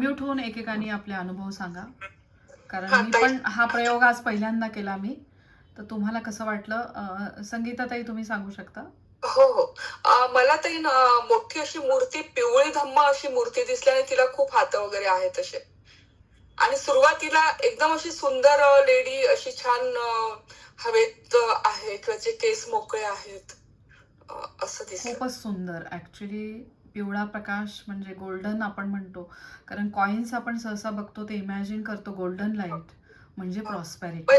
Unmute होऊन एकेकाने आपले अनुभव सांगा. कारण मी. पण हा प्रयोग आज पहिल्यांदा केला मी. तर तुम्हाला कसं वाटलं? अं, संगीताताई तुम्ही सांगू शकता? हो हो. मला ताई ना मोठी अशी मूर्ती पिवळी धम्मा अशी मूर्ती दिसली आणि तिला खूप हात वगैरे आहेत असे. आणि सुरुवातीला एकदम अशी सुंदर लेडी अशी छान हवेत आहे किंवा जे केस मोकळे आहेत. असं दिसलं. खूपच सुंदर. ऍक्च्युली पिवळा प्रकाश म्हणजे गोल्डन आपण म्हणतो. कारण कॉइन्स आपण सहसा बघतो ते इमॅजिन करतो गोल्डन लाइट म्हणजे प्रॉस्पॅरिटी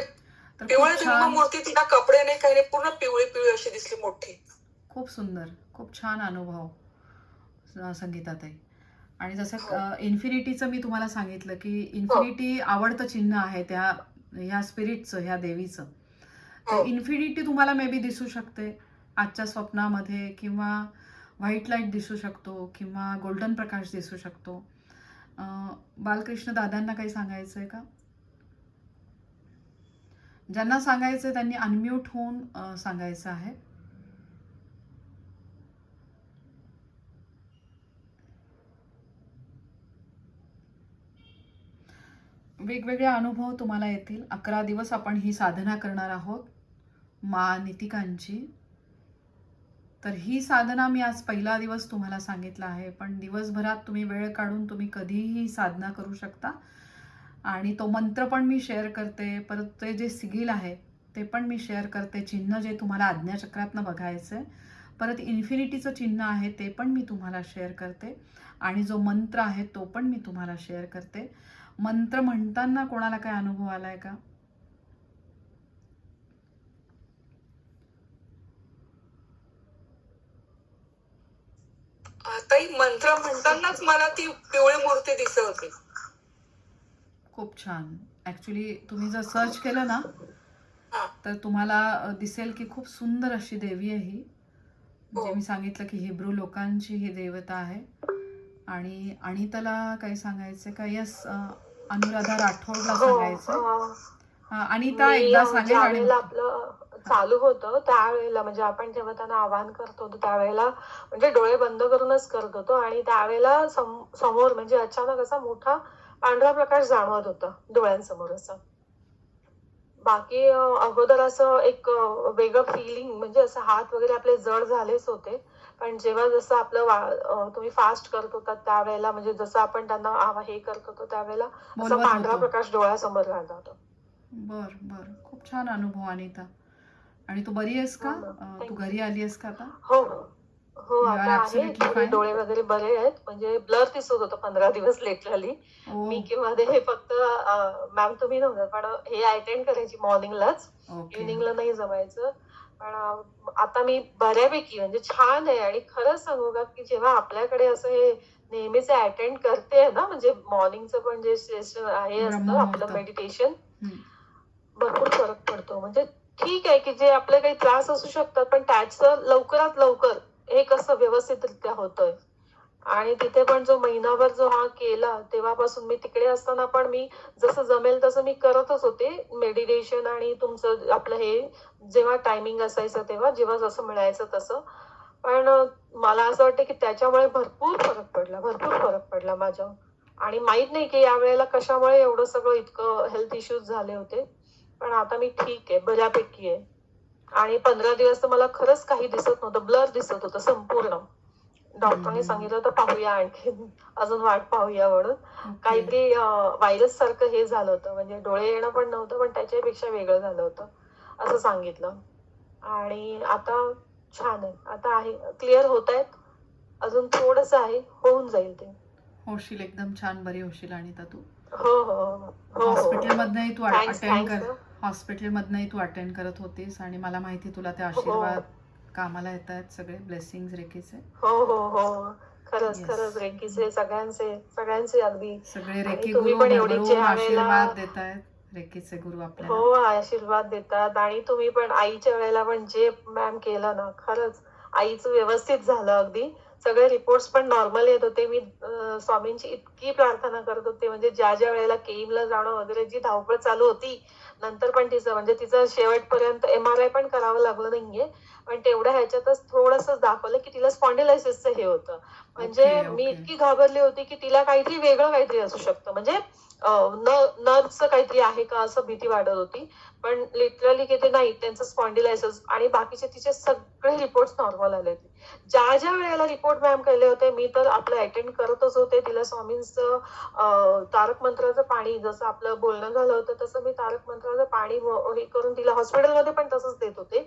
तर मूर्ती तिला कपडे नाही काही पूर्ण पिवळी पिवळी अशी दिसली मोठी. खूप सुंदर खूप छान अनुभव संगीताताई. आणि हो. जसं इन्फिनिटीचं मी तुम्हाला सांगितलं की इन्फिनिटी आवडतं चिन्ह आहे त्या ह्या स्पिरिटचं ह्या देवीचं. तर हो. इन्फिनिटी तुम्हाला मे बी दिसू शकते आजच्या स्वप्नामध्ये किंवा व्हाईट लाइट दिसू शकतो किंवा गोल्डन प्रकाश दिसू शकतो. बालकृष्ण दादांना काही सांगायचं आहे का? ज्यांना सांगायचं आहे त्यांनी अनम्यूट होऊन सांगायचं आहे. वेगवेगळे अनुभव तुम्हाला येतील. अकरा दिवस आपण ही साधना करणार आहोत. मा नितिकांची. तर ही साधना मी आज पहिला दिवस तुम्हाला सांगितला आहे पण दिवसभरात तुम्ही वेळ काढून तुम्ही कधीही ही साधना करू शकता. आणि तो मंत्र पण मी शेअर करते परत ते जे सिगील आहे ते पण मी शेअर करते चिन्ह जे तुम्हाला आज्ञाचक्रातनं बघायचं आहे. परत इन्फिनिटीचं चिन्ह आहे ते पण मी तुम्हाला शेअर करते. आणि जो मंत्र आहे तो पण मी तुम्हाला शेअर करते. मंत्र म्हणताना कोणाला काय अनुभव आला आहे का? ताई मंत्र म्हणतानाच मला ती पिवळी मूर्ती दिसत होती. खूप छान. ॲक्च्युली तुम्ही जर सर्च केलं ना हा. तर तुम्हाला दिसेल की खूप सुंदर अशी देवी आहे ही. जे हो. मी सांगितलं की हिब्रू लोकांची ही देवता आहे. आणि आणि त्याला काही सांगायचं का यस अनुराधा राठोडला हो सांगायचं अं, अनिता एकदा सांगेल आणि चालू होतं त्यावेळेला म्हणजे आपण जेव्हा त्यांना आवाहन करत होतो त्यावेळेला म्हणजे डोळे बंद करूनच करत होतो आणि त्यावेळेला सम- समोर म्हणजे अचानक असा मोठा पांढरा प्रकाश जाणवत होता डोळ्यांसमोर असं. बाकी अगोदर असं एक वेगळं फिलिंग म्हणजे असं हात वगैरे आपले जड झालेच होते. पण जेव्हा जसं आपलं तुम्ही फास्ट करत होता त्यावेळेला म्हणजे जसं आपण त्यांना आवा- हे करत होतो त्यावेळेला असा पांढरा प्रकाश डोळ्यासमोर राहिला होता. बर बर. खूप छान अनुभव अनिता आणि तू बरी आहेस का? तू. घरी आली आहेस का आता? हो. हो आता आहे. डोळे वगैरे बरे आहेत. म्हणजे ब्लर दिसत होतं पंधरा दिवस लेटरली ओ. मी की मध्ये हे फक्त मॅम तुम्ही नव्हतं पण हे अटेंड करायची मॉर्निंगलाच इव्हिनिंगला नाही जमायचं. पण आता मी बऱ्यापैकी म्हणजे छान आहे. आणि खरंच सांगू का की जेव्हा आपल्याकडे असं हे नेहमीच अटेंड करते ना म्हणजे मॉर्निंगचं पण जे सेशन आहे असतं. आपलं मेडिटेशन. भरपूर फरक पडतो. म्हणजे ठीक आहे की जे आपले काही त्रास असू शकतात पण त्याचं लवकरात लवकर हे कसं व्यवस्थितरित्या होतंय. आणि तिथे पण जो महिनाभर जो हा केला तेव्हापासून मी तिकडे असताना पण मी जसं जमेल तसं मी करतच होते. मेडिटेशन आणि तुमचं आपलं हे जेव्हा टायमिंग असायचं तेव्हा जेव्हा जसं मिळायचं तसं. पण मला असं वाटतं की त्याच्यामुळे भरपूर फरक पडला भरपूर फरक पडला माझ्या आणि माहीत नाही की यावेळेला कशामुळे एवढं सगळं इतकं हेल्थ इश्यूज झाले होते. पण आता मी ठीक आहे बऱ्यापैकी आहे. आणि पंधरा दिवस तर मला खरंच काही दिसत नव्हतं ब्लर दिसत होतं संपूर्ण. डॉक्टरने. सांगितलं होतं पाहूया आणखी अजून वाट पाहूया म्हणून. काहीतरी व्हायरस सारखं हे झालं होतं. म्हणजे डोळे येणं पण नव्हतं पण त्याच्यापेक्षा वेगळं झालं होतं असं सांगितलं. आणि आता छान आहे. आता आहे क्लिअर होत आहेत. अजून थोडस आहे होऊन जाईल ते. होशील एकदम छान बरी होशील अनिता तू. हो हो हो हो. हॉस्पिटल मधनही तू अटेंड कर. थँक्स हॉस्पिटल मधनही तू अटेंड करत होतीस आणि मला माहिती तुला ते हो. आशीर्वाद कामाला येत आहेत सगळे ब्लेसिंग रेकीचे हो हो हो. खरंच. खरंच रेकीचे सगळ्यांचे सगळ्यांचे अगदी. सगळे रेकी तुम्ही गुरु आशीर्वाद देत आहेत रेकीचे गुरु आपल्याला. हो आशीर्वाद देतात. आणि तुम्ही पण आईच्या वेळेला पण जे मॅम केलं ना खरंच आईचं व्यवस्थित झालं अगदी. सगळे रिपोर्ट्स पण नॉर्मल येत होते. मी स्वामींची इतकी प्रार्थना करत होते. म्हणजे ज्या ज्या वेळेला केईमला जाणं वगैरे जी धावपळ चालू होती नंतर पण तिचं म्हणजे तिचं शेवटपर्यंत एम आर आय पण करावं लागलं नाहीये. पण तेवढ्या ह्याच्यातच थोडस दाखवलं की तिला स्पॉन्डिलायसिसचं हे होतं. म्हणजे मी. इतकी घाबरली होती की तिला काहीतरी वेगळं काहीतरी असू शकतं. म्हणजे नर्वचं काहीतरी आहे का असं भीती वाटत होती. पण लिटरली की ते नाही त्यांचं स्पॉन्डिलायसिस आणि बाकीचे तिचे सगळे रिपोर्ट नॉर्मल आले होते. ज्या ज्या वेळेला रिपोर्ट मॅम केले होते मी तर आपलं अटेंड करतच होते. तिला स्वामींचं तारक मंत्राचं पाणी जसं आपलं बोलणं झालं होतं तसं मी तारक मंत्राचं पाणी हे करून तिला हॉस्पिटलमध्ये पण तसंच देत होते.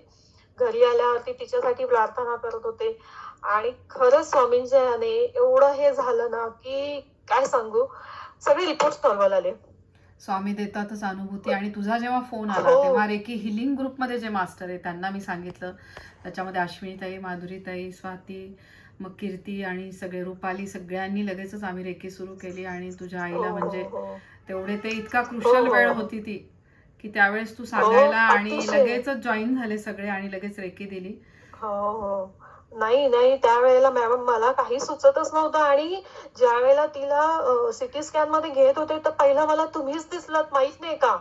घरी आल्यावरती तिच्यासाठी प्रार्थना करत होते. आणि खरंच स्वामींच्या याने एवढं हे झालं ना की काय सांगू? सगळे रिपोर्ट नॉर्मल आले. स्वामी देतातच अनुभूती आणि तुझा जेव्हा फोन आला हो. तेव्हा रेकी हिलिंग ग्रुपमध्ये जे मास्टर आहे त्यांना मी सांगितलं त्याच्यामध्ये अश्विनीताई माधुरीताई स्वाती मग कीर्ती आणि सगळे रुपाली सगळ्यांनी लगेचच आम्ही रेकी सुरू केली आणि तुझ्या आईला हो, म्हणजे हो, हो. तेवढे ते इतका क्रुशल. वेळ होती ती की त्यावेळेस तू सांगायला आणि. लगेचच जॉईन झाले सगळे आणि लगेच रेकी दिली नाही नाही त्यावेळेला मॅम मला काही सुचतच नव्हतं आणि ज्या वेळेला तिला सिटी स्कॅनमध्ये घेत होते तर पहिला मला तुम्हीच दिसलात माहीत नाही का?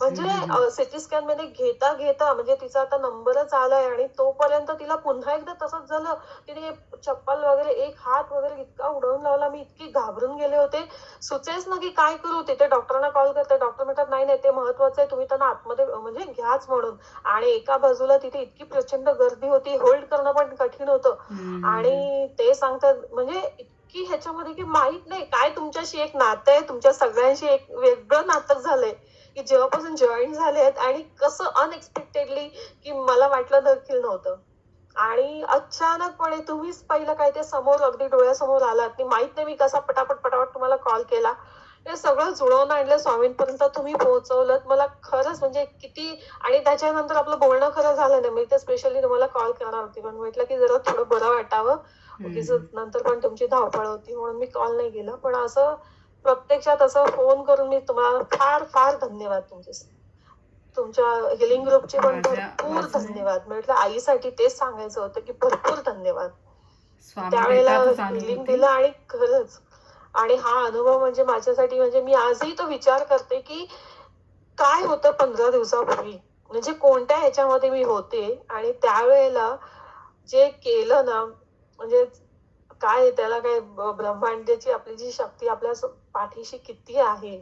म्हणजे सिटी स्कॅनमध्ये घेता घेता म्हणजे तिचा आता नंबरच आलाय आणि तोपर्यंत तिला पुन्हा एकदा तसंच झालं. तिने चप्पल वगैरे एक हात वगैरे इतका उडवून लावला. मी इतकी घाबरून गेले होते. सुचेच ना की काय करू? तिथे डॉक्टरांना कॉल करते. डॉक्टर म्हणतात नाही नाही ते महत्वाचं आहे. तुम्ही त्यांना आतमध्ये म्हणजे घ्याच म्हणून. आणि एका बाजूला तिथे इतकी प्रचंड गर्दी होती. होल्ड करणं पण कठीण होतं. आणि ते सांगतात म्हणजे इतकी ह्याच्यामध्ये की माहीत नाही. काय तुमच्याशी एक नातं आहे? तुमच्या सगळ्यांशी एक वेगळं नातं झालंय. की जेव्हापासून जॉईन झाले आहेत आणि कसं अनएक्सपेक्टेडली की मला वाटलं देखील नव्हतं. आणि अचानकपणे तुम्हीच पहिलं काय ते समोर अगदी डोळ्यासमोर आलात मी माहीत नाही मी कसा पटापट पटापट तुम्हाला कॉल केला. हे सगळं जुळवून आणलं स्वामींपर्यंत तुम्ही पोहोचवलं मला खरंच म्हणजे किती आणि त्याच्यानंतर आपलं बोलणं खरं झालं नाही. मी ते स्पेशली तुम्हाला कॉल करणार होती पण म्हटलं की जरा थोडं बरं वाटावं. नंतर पण तुमची धावपळ होती म्हणून मी कॉल नाही केला. पण असं प्रत्यक्षात असं फोन करून मी तुम्हाला फार फार धन्यवाद तुमचे तुमच्या हिलिंग ग्रुपचे पण भरपूर धन्यवाद. म्हटलं आईसाठी तेच सांगायचं होतं की भरपूर धन्यवाद. त्यावेळेला हिलिंग दिलं आणि खरंच. आणि हा अनुभव म्हणजे माझ्यासाठी म्हणजे मी आजही तो विचार करते की काय होतं पंधरा दिवसापूर्वी? म्हणजे कोणत्या ह्याच्यामध्ये मी होते? आणि त्यावेळेला जे केलं ना म्हणजे काय त्याला काय ब्रह्मांडाची आपली जी शक्ती आपल्या पाठीशी किती आहे?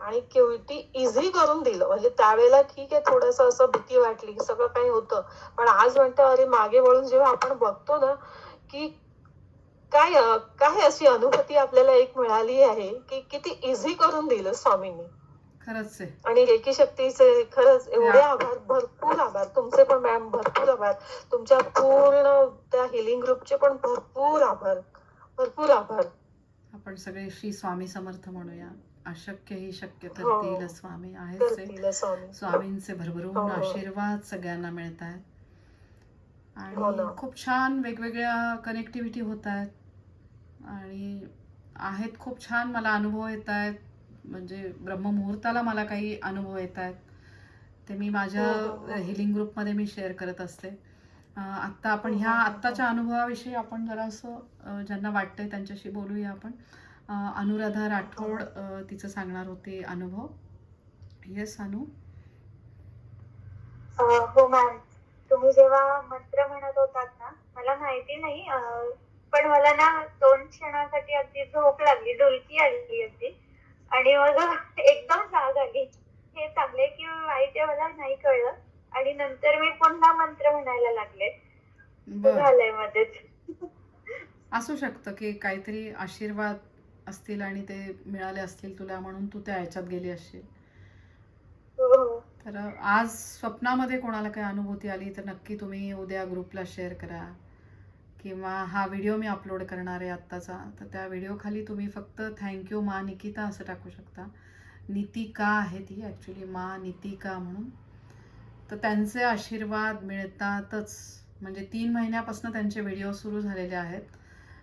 आणि किती इझी करून दिलं. म्हणजे त्यावेळेला ठीक आहे थोडस असं भीती वाटली सगळं काही होतं. पण आज म्हणतो अरे मागे वळून जेव्हा आपण बघतो ना की काय काय अशी अनुभूती आपल्याला एक मिळाली आहे की किती इझी करून दिलं स्वामींनी. खरंच आहे. आणि रेकी शक्तीचे खरंच एवढे. आभार भरपूर आभार. तुमचे पण मॅम भरपूर आभार. तुमच्या पूर्ण त्या हिलिंग ग्रुपचे पण भरपूर आभार. भरपूर आभार. आपण सगळे श्री स्वामी समर्थ म्हणूया. अशक्य ही शक्य हो. करतील स्वामी आहेच आहे. स्वामी. स्वामींचे भरभरून हो, हो. आशीर्वाद सगळ्यांना मिळत आहेत. हो आणि ना. खूप छान वेगवेगळ्या कनेक्टिव्हिटी होत आहेत. आणि आहेत खूप छान. मला अनुभव येत आहेत. म्हणजे ब्रह्ममुहूर्ताला मला काही अनुभव येत आहेत ते मी माझ्या हो, हो, हो. हिलिंग ग्रुपमध्ये मी शेअर करत असते. आत्ता आपण हो, ह्या हो, हो, हो. आत्ताच्या अनुभवाविषयी आपण जरासं ज्यांना वाटतंय त्यांच्याशी बोलूया आपण. अनुराधा राठोड तिचं सांगणार होते अनुभव. येस अनु? अं, हो मॅम तुम्ही जेव्हा मंत्र म्हणत होतात ना मला माहिती नाही पण मला ना दोन क्षणासाठी अगदी झोप लागली डुलकी आली अगदी आणि मग एकदम जाग आली. हे चांगले की वाईट आहे मला नाही कळलं. आणि नंतर मी पुन्हा मंत्र म्हणायला लागले. झालंय मध्येच असू शकतं की काहीतरी आशीर्वाद असतील आणि ते मिळाले असतील तुला म्हणून तू त्या ह्याच्यात गेली असशील हो. तर आज स्वप्नामध्ये कोणाला काही अनुभूती आली तर नक्की तुम्ही उद्या ग्रुपला शेअर करा. किंवा हा व्हिडिओ मी अपलोड करणार आहे आत्ताचा तर त्या व्हिडिओखाली तुम्ही फक्त थँक्यू मा निकिता असं टाकू शकता. नितिका आहे ती ॲक्च्युली मा नितिका म्हणून. तर त्यांचे आशीर्वाद मिळतातच. म्हणजे तीन महिन्यापासून त्यांचे व्हिडिओ सुरू झालेले आहेत.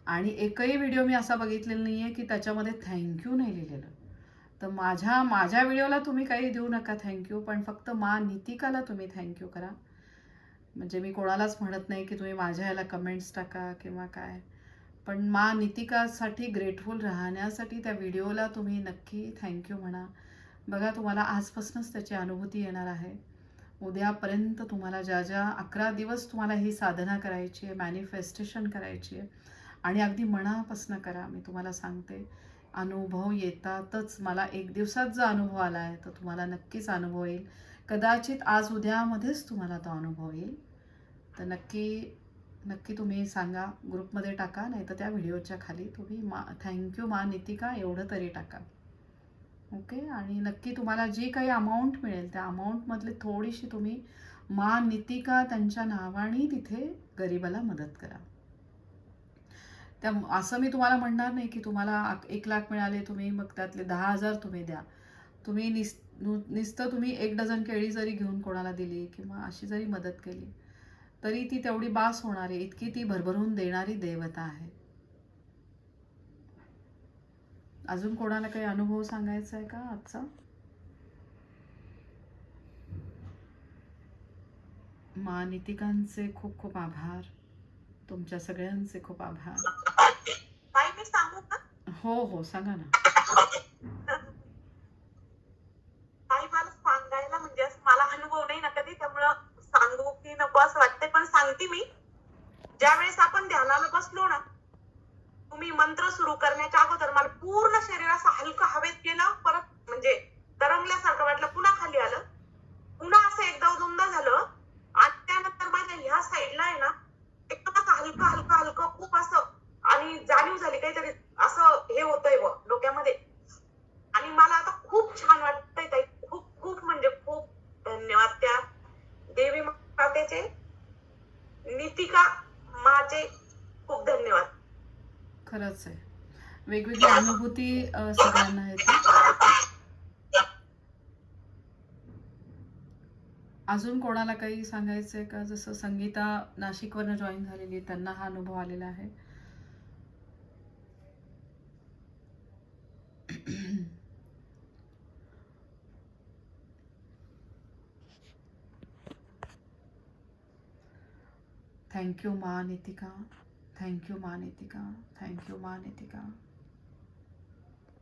आणि एकही व्हिडिओ मी असा बघितलेला नाही आहे की त्याच्यामध्ये थँक्यू नाही लिहिलेलं. तर माझ्या माझ्या व्हिडिओला तुम्ही काही देऊ नका थँक्यू पण फक्त मा नितिकाला तुम्ही थँक्यू करा. म्हणजे मी कोणालाच म्हणत नाही की तुम्ही माझ्या ह्याला कमेंट्स टाका किंवा काय. पण मा नितिकासाठी ग्रेटफुल राहण्यासाठी त्या व्हिडिओला तुम्ही नक्की थँक्यू म्हणा. बघा तुम्हाला आजपासूनच त्याची अनुभूती येणार आहे. उद्यापर्यंत तुम्हाला ज्या ज्या अकरा दिवस तुम्हाला ही साधना करायची आहे मॅनिफेस्टेशन करायची आहे आणि अगदी मनापासून करा मी तुम्हाला सांगते. अनुभव येतातच. मला एक दिवसात जो अनुभव आला आहे तर तुम्हाला नक्कीच अनुभव येईल. कदाचित आज उद्यामध्येच तुम्हाला तो अनुभव येईल. तर नक्की नक्की तुम्ही सांगा ग्रुपमध्ये टाका नाही तर त्या व्हिडिओच्या खाली तुम्ही मा थँक्यू मा नितिका एवढं तरी टाका. ओके? आणि नक्की तुम्हाला जी काही अमाऊंट मिळेल त्या अमाऊंटमधली थोडीशी तुम्ही मा नितिका त्यांच्या नावाने तिथे गरिबाला मदत करा. त्या असं मी तुम्हाला म्हणणार नाही की तुम्हाला एक लाख मिळाले तुम्ही मग त्यातले दहा हजार तुम्ही द्या. तुम्ही निस नु- नुसतं तुम्ही एक डझन केळी जरी घेऊन कोणाला दिली किंवा अशी जरी मदत केली तरी ती तेवढी बास होणारी इतकी ती भरभरून देणारी देवता आहे. अजून कोणाला काही अनुभव सांगायचा आहे का आजचा? मा नितिकांचे खूप खूप आभार. तुमच्या सगळ्यांचे खूप आभार. हो हो सांगा ना ताई मला सांगायला म्हणजे असं मला अनुभव नाही ना कधी त्यामुळं सांगू की नको असं वाटतंय पण सांगते मी ज्यावेळेस आपण ध्यानाला बसलो ना तुम्ही मंत्र सुरू करण्याच्या अगोदर मला पूर्ण शरीर असं हलकं हवेत गेलं परत म्हणजे तरंगल्यासारखं वाटलं पुन्हा खाली आलं. पुन्हा असं एकदा दोनदा झालं. आणि त्यानंतर माझ्या ह्या साईडला आहे ना एकदम असं हलकं हलकं हलकं खूप असं आणि जाणीव झाली काहीतरी असं हे होतंय व डोक्यामध्ये आणि मला आता खूप छान वाटतंय ताई खूप खूप म्हणजे खूप धन्यवाद त्या देवी मातेचे नितिका माचे खूप धन्यवाद खरंच आहे वेगवेगळी अनुभूती सगळ्यांना येते. अजून कोणाला काही सांगायचं आहे का? जसं संगीता नाशिकवरनं जॉईन झालेली आहे, त्यांना हा अनुभव आलेला आहे. थँक्यू मा नितिका थँक्यू मा नितिका थँक्यू मा नितिका